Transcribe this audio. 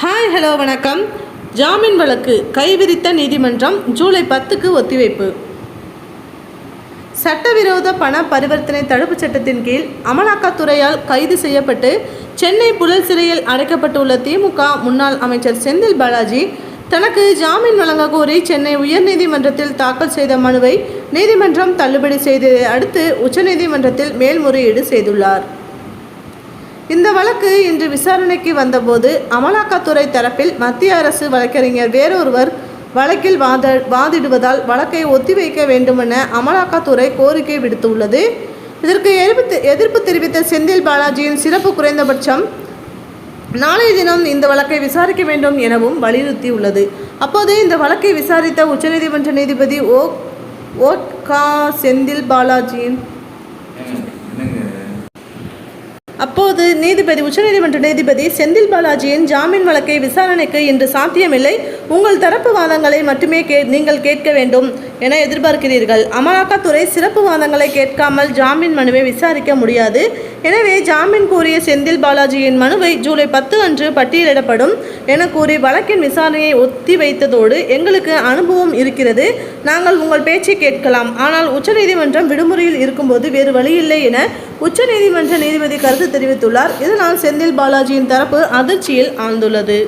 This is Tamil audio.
ஹாய் ஹலோ வணக்கம். ஜாமீன் வழக்கு கைவிரித்த நீதிமன்றம் ஜூலை பத்துக்கு ஒத்திவைப்பு. சட்டவிரோத பண பரிவர்த்தனை தடுப்புச் சட்டத்தின் கீழ் அமலாக்கத்துறையால் கைது செய்யப்பட்டு சென்னை புழல் சிறையில் அடைக்கப்பட்டுள்ள திமுக முன்னாள் அமைச்சர் செந்தில் பாலாஜி தனக்கு ஜாமீன் வழங்க கோரி சென்னை உயர்நீதிமன்றத்தில் தாக்கல் செய்த மனுவை நீதிமன்றம் தள்ளுபடி செய்ததை அடுத்து உச்சநீதிமன்றத்தில் மேல்முறையீடு செய்துள்ளார். இந்த வழக்கு இன்று விசாரணைக்கு வந்தபோது அமலாக்கத்துறை தரப்பில் மத்திய அரசு வழக்கறிஞர் வேறொருவர் வழக்கில் வாத வாதிடுவதால் வழக்கை ஒத்திவைக்க வேண்டுமென அமலாக்கத்துறை கோரிக்கை விடுத்துள்ளது. இதற்கு எதிர்ப்பு எதிர்ப்பு தெரிவித்த செந்தில் பாலாஜியின் சிறப்பு குறைந்தபட்சம் நாளைய தினம் இந்த வழக்கை விசாரிக்க வேண்டும் எனவும் வலியுறுத்தியுள்ளது. அப்போது இந்த வழக்கை விசாரித்த உச்சநீதிமன்ற நீதிபதி ஓ ஓட்கா செந்தில் பாலாஜியின் அப்போது நீதிபதி உச்சநீதிமன்ற நீதிபதி செந்தில் பாலாஜியின் ஜாமீன் வழக்கை விசாரணைக்கு இன்று சாத்தியமில்லை. உங்கள் தரப்பு வாதங்களை மட்டுமே கே நீங்கள் கேட்க வேண்டும் என எதிர்பார்க்கிறீர்கள். அமலாக்கத்துறை சிறப்பு வாதங்களை கேட்காமல் ஜாமீன் மனுவை விசாரிக்க முடியாது. எனவே ஜாமீன் கூறிய செந்தில் பாலாஜியின் மனுவை ஜூலை பத்து அன்று பட்டியலிடப்படும் என கூறி வழக்கின் விசாரணையை ஒத்தி வைத்ததோடு எங்களுக்கு அனுபவம் இருக்கிறது. நாங்கள் உங்கள் பேச்சை கேட்கலாம். ஆனால் உச்சநீதிமன்றம் விடுமுறையில் இருக்கும்போது வேறு வழியில்லை என உச்சநீதிமன்ற நீதிபதி கருத்து தெரிவித்துள்ளார். இதனால் செந்தில் பாலாஜியின் தரப்பு அதிர்ச்சியில் ஆழ்ந்துள்ளது.